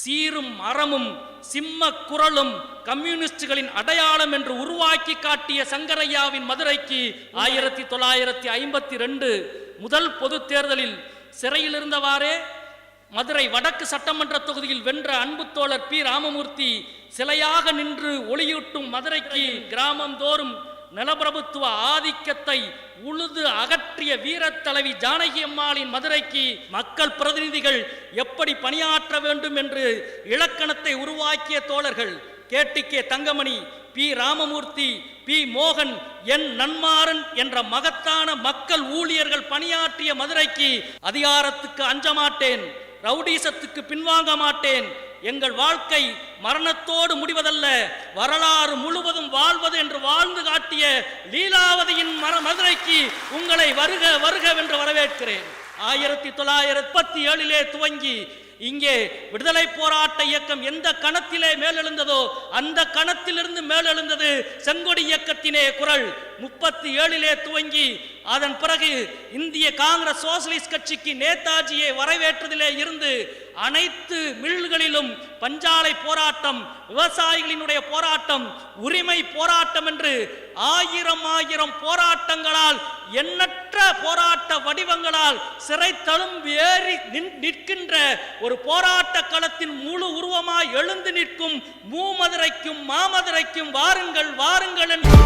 சீரும் அறமும் சிம்ம குரலும் கம்யூனிஸ்டுகளின் அடையாளம் என்று உருவாக்கி காட்டிய சங்கரையாவின் மதுரைக்கு ஆயிரத்தி தொள்ளாயிரத்தி ஐம்பத்தி ரெண்டு முதல் பொது தேர்தலில் சிறையில் இருந்தவாறே மதுரை வடக்கு சட்டமன்ற தொகுதியில் வென்ற அன்பு தோழர் பி. ராமமூர்த்தி சிலையாக நின்று ஒளியூட்டும் மதுரைக்கு கிராமம் தோறும் நிலப்பிரபுத்துவ ஆதிக்கத்தை உழுது அகற்றிய வீரத்தலைவி ஜானகி அம்மாளின் மதுரைக்கு மக்கள் பிரதிநிதிகள் எப்படி பணியாற்ற வேண்டும் என்று இலக்கணத்தை உருவாக்கிய தோழர்கள் கேட்டிக்கே தங்கமணி பி. ராமமூர்த்தி பி. மோகன் என். நன்மாறன் என்ற மகத்தான மக்கள் ஊழியர்கள் பணியாற்றிய மதுரைக்கு அதிகாரத்துக்கு அஞ்ச மாட்டேன் ரவுடீசத்துக்கு பின்வாங்க மாட்டேன். எங்கள் வாழ்க்கை மரணத்தோடு முடிவதல்ல வரலாறு முழுவதும் காட்டிய லீலாவதியின் மர மதுரைக்கு உங்களை வருக வருகவென்று வரவேற்கிறேன். ஆயிரத்தி தொள்ளாயிரத்தி முப்பத்தி ஏழிலே துவங்கி இங்கே விடுதலை போராட்ட இயக்கம் எந்த கணத்திலே மேலெழுந்ததோ அந்த கணத்திலிருந்து மேலெழுந்தது செங்கொடி இயக்கத்தினே குரல். முப்பத்தி ஏழிலே துவங்கி அதன் பிறகு இந்திய காங்கிரஸ் சோசலிஸ்ட் கட்சிக்கு நேதாஜியை வரவேற்றதிலே இருந்து அனைத்து மில்களிலும் பஞ்சாலை போராட்டம் விவசாயிகளினுடைய போராட்டம் உரிமை போராட்டம் என்று ஆயிரம் ஆயிரம் போராட்டங்களால் எண்ணற்ற போராட்ட வடிவங்களால் சிறை தழும்பு ஏறி நின்- நிற்கின்ற ஒரு போராட்ட களத்தின் முழு உருவமாய் எழுந்து நிற்கும் மூமதுரைக்கும் மாமதுரைக்கும் வாருங்கள் வாருங்கள் என்று